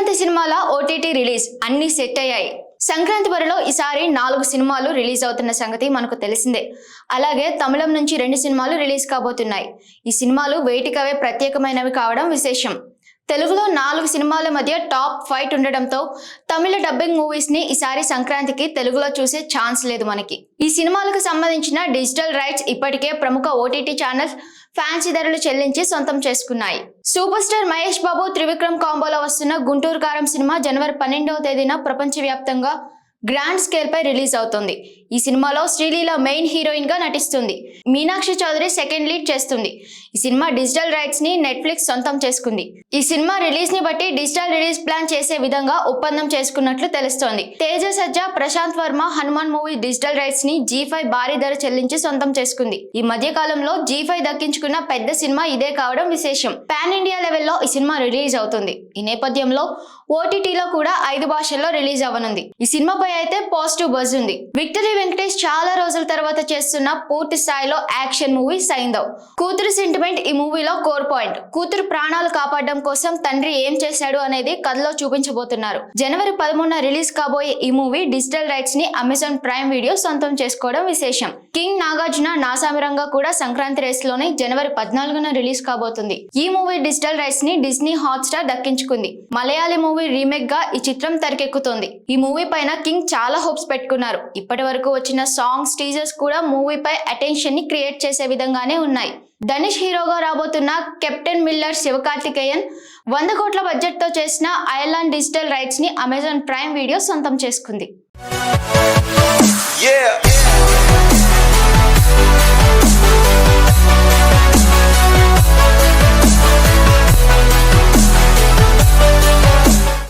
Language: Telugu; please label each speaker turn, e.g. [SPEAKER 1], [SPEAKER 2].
[SPEAKER 1] సంక్రాంతి సినిమాల ఓటీటీ రిలీజ్ అన్ని సెట్ అయ్యాయి. సంక్రాంతి వరలో ఈసారి నాలుగు సినిమాలు రిలీజ్ అవుతున్న సంగతి మనకు తెలిసిందే. అలాగే తమిళం నుంచి రెండు సినిమాలు రిలీజ్ కాబోతున్నాయి. ఈ సినిమాలు వేటికవే ప్రత్యేకమైనవి కావడం విశేషం. తెలుగులో నాలుగు సినిమాల మధ్య టాప్ ఫైట్ ఉండడంతో తమిళ డబ్బింగ్ మూవీస్ని ఈసారి సంక్రాంతికి తెలుగులో చూసే ఛాన్స్ లేదు మనకి. ఈ సినిమాలకు సంబంధించిన డిజిటల్ రైట్స్ ఇప్పటికే ప్రముఖ ఓటీటీ ఛానల్స్ ఫ్యాన్సీ ధరలు చెల్లించి సొంతం చేసుకున్నాయి. సూపర్ స్టార్ మహేష్ బాబు త్రివిక్రమ్ కాంబోలో వస్తున్న గుంటూరు కారం సినిమా జనవరి పన్నెండవ తేదీన ప్రపంచవ్యాప్తంగా గ్రాండ్ స్కేల్ పై రిలీజ్ అవుతుంది. ఈ సినిమాలో శ్రీలీల మెయిన్ హీరోయిన్గా నటిస్తుంది. మీనాక్షి చౌదరి సెకండ్ లీడ్ చేస్తుంది. ఈ సినిమా డిజిటల్ రైట్స్ని నెట్ఫ్లిక్స్ సొంతం చేసుకుంది. ఈ సినిమా రిలీజ్ని బట్టి డిజిటల్ రిలీజ్ ప్లాన్ చేసే విధంగా ఒప్పందం చేసుకున్నట్లు తెలుస్తోంది. తేజ సజ్జా ప్రశాంత్ వర్మ హనుమాన్ మూవీ డిజిటల్ రైట్స్ని జీ ఫైవ్ భారీ ధర చెల్లించి సొంతం చేసుకుంది. ఈ మధ్య కాలంలో జీ ఫైవ్ దక్కించుకున్న పెద్ద సినిమా ఇదే కావడం విశేషం. పాన్ ఇండియా లెవెల్లో ఈ సినిమా రిలీజ్ అవుతుంది. ఈ నేపథ్యంలో ఓటీటీలో కూడా ఐదు భాషల్లో రిలీజ్ అవ్వనుంది. ఈ సినిమాపై అయితే పాజిటివ్ బజ్ ఉంది. విక్టరీ వెంకటేష్ చాలా రోజుల తర్వాత చేస్తున్న పూర్తి స్థాయిలో యాక్షన్ మూవీ సైందవ్ కూతురు సెంటిమెంట్ ఈ మూవీలో కోర్ పాయింట్. కూతురు ప్రాణాలు కాపాడడం కోసం తండ్రి ఏం చేశాడు అనేది కథలో చూపించబోతున్నారు. జనవరి పదమూడున రిలీజ్ కాబోయే ఈ మూవీ డిజిటల్ రైట్స్ని అమెజాన్ ప్రైమ్ వీడియో సొంతం చేసుకోవడం విశేషం. కింగ్ నాగార్జున నాసామిరంగా కూడా సంక్రాంతి రేస్లోనే జనవరి పద్నాలుగున రిలీజ్ కాబోతుంది. ఈ మూవీ డిజిటల్ రైట్స్ని డిస్నీ హాట్ స్టార్ దక్కించుకుంది. మలయాళీ మూవీ రీమేక్గా ఈ చిత్రం తెరకెక్కుతోంది. ఈ మూవీ పైన కింగ్ చాలా హోప్స్ పెట్టుకున్నారు. ఇప్పటి వరకు వచ్చిన సాంగ్స్ టీజర్స్ కూడా మూవీపై అటెన్షన్ని క్రియేట్ చేసే విధంగానే ఉన్నాయి. ధనుష్ హీరోగా రాబోతున్న కెప్టెన్ మిల్లర్ శివకార్తికేయన్ వంద కోట్ల బడ్జెట్తో చేసిన ఐర్లాండ్ డిజిటల్ రైట్స్ని అమెజాన్ ప్రైమ్ వీడియో సొంతం చేసుకుంది.